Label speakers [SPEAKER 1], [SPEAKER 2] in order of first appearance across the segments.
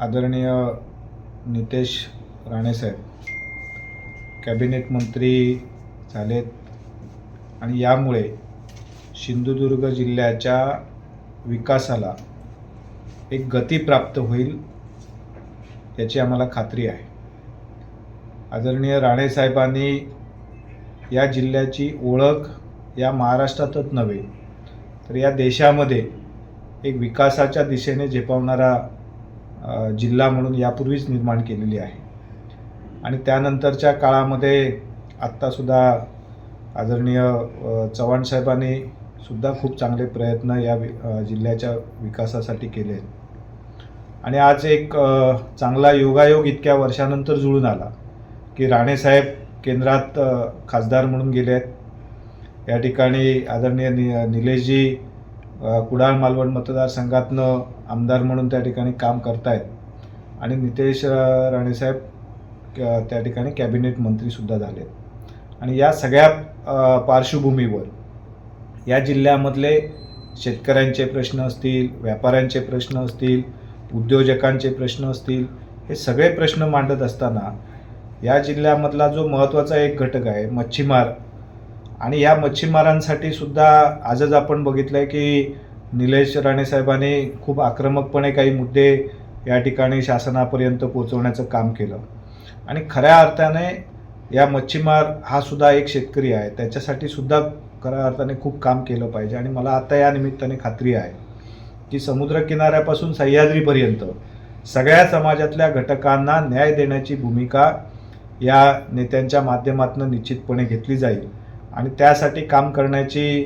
[SPEAKER 1] आदरणीय नितेश राणेसाहेब कॅबिनेट मंत्री झालेत आणि यामुळे सिंधुदुर्ग जिल्ह्याच्या विकासाला एक गती प्राप्त होईल याची आम्हाला खात्री आहे. आदरणीय राणेसाहेबांनी या जिल्ह्याची ओळख या महाराष्ट्रातच नव्हे तर या देशामध्ये एक विकासाच्या दिशेने झेपावणारा जिल्हा म्हणून यापूर्वीच निर्माण केलेली आहे. आणि त्यानंतरच्या काळामध्ये आत्तासुद्धा आदरणीय चव्हाण साहेबांनी सुद्धा खूप चांगले प्रयत्न या वि जिल्ह्याच्या विकासासाठी केले. आहेत आणि आज एक चांगला योगायोग इतक्या वर्षानंतर जुळून आला की राणेसाहेब केंद्रात खासदार म्हणून गेले आहेत या ठिकाणी आदरणीय नि निलेशजी कुडाळ मालवण मतदारसंघातनं आमदार म्हणून त्या ठिकाणी काम करतायत. आणि नितेश राणेसाहेब त्या ठिकाणी कॅबिनेट मंत्रीसुद्धा झाले आणि या सगळ्या पार्श्वभूमीवर या जिल्ह्यामधले शेतकऱ्यांचे प्रश्न असतील व्यापाऱ्यांचे प्रश्न असतील उद्योजकांचे प्रश्न असतील हे सगळे प्रश्न मांडत असताना या जिल्ह्यामधला जो महत्त्वाचा एक घटक आहे मच्छीमार आणि या मच्छीमारांसाठी सुद्धा आजच आपण बघितलं आहे की निलेश राणेसाहेबांनी खूप आक्रमकपणे काही मुद्दे या ठिकाणी शासनापर्यंत पोहोचवण्याचं काम केलं. आणि खऱ्या अर्थाने या मच्छीमार हा सुद्धा एक शेतकरी आहे. त्याच्यासाठी सुद्धा खऱ्या अर्थाने खूप काम केलं पाहिजे. आणि मला आता या निमित्ताने खात्री आहे की समुद्रकिनाऱ्यापासून सह्याद्रीपर्यंत सगळ्या समाजातल्या घटकांना न्याय देण्याची भूमिका या नेत्यांच्या माध्यमातून निश्चितपणे घेतली जाईल. आणि त्यासाठी काम करण्याची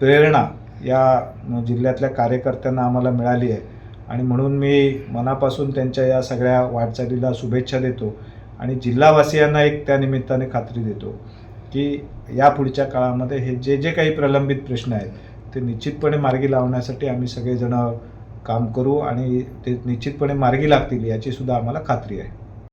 [SPEAKER 1] प्रेरणा या जिल्ह्यातल्या कार्यकर्त्यांना आम्हाला मिळाली आहे. आणि म्हणून मी मनापासून त्यांच्या या सगळ्या वाटचालीला शुभेच्छा देतो आणि जिल्हावासियांना एक त्या निमित्ताने खात्री देतो की या पुढच्या काळामध्ये हे जे जे काही प्रलंबित प्रश्न आहेत ते निश्चितपणे मार्गी लावण्यासाठी आम्ही सगळेजण काम करू आणि ते निश्चितपणे मार्गी लागतील याची सुद्धा आम्हाला खात्री आहे.